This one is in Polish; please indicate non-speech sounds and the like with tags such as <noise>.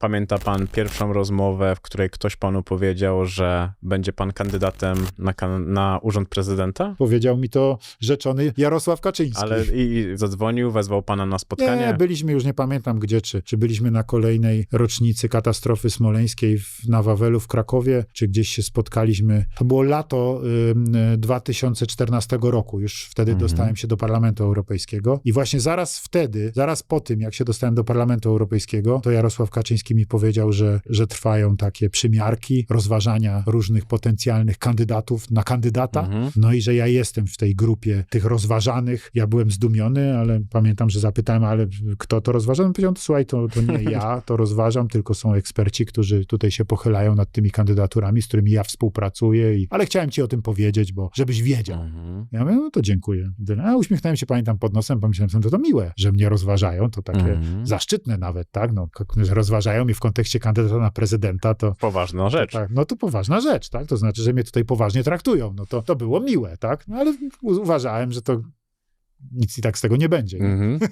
Pamięta pan pierwszą rozmowę, w której ktoś panu powiedział, że będzie pan kandydatem na, kan- na urząd prezydenta? Powiedział mi to rzeczony Jarosław Kaczyński. Ale i, i zadzwonił, wezwał pana na spotkanie. Nie, byliśmy już nie pamiętam gdzie, czy, czy byliśmy na kolejnej rocznicy katastrofy smoleńskiej w, na Wawelu w Krakowie, czy gdzieś się spotkaliśmy. To było lato y, 2014 roku, już wtedy Mhm. dostałem się do Parlamentu Europejskiego i właśnie zaraz wtedy, zaraz po tym, jak się dostałem do Parlamentu Europejskiego, to Jarosław Kaczyński mi powiedział, że, że trwają takie przymiarki, rozważania różnych potencjalnych kandydatów na kandydata, Mhm. no i że ja jestem w tej grupie tych rozważanych. Ja byłem zdumiony, ale pamiętam, że zapytałem, ale kto to rozważa? Powiedział, słuchaj, to, to nie ja to rozważam, tylko są eksperci, którzy tutaj się pochylają nad tymi kandydaturami, z którymi ja współpracuję. I... Ale chciałem ci o tym powiedzieć, bo żebyś wiedział. Mhm. Ja mówię, no to dziękuję. A uśmiechnąłem się, pamiętam, pod nosem, pomyślałem sobie, to, to miłe, że mnie rozważają, to takie Mhm. zaszczytne nawet, tak? No, że rozważają mnie w kontekście kandydata na prezydenta, to, Poważna rzecz. tak, no to poważna rzecz, tak? To znaczy, że mnie tutaj poważnie traktują. No to, to było miłe, tak? No ale uważałem, że to nic i tak z tego nie będzie. nie? Mhm. <laughs>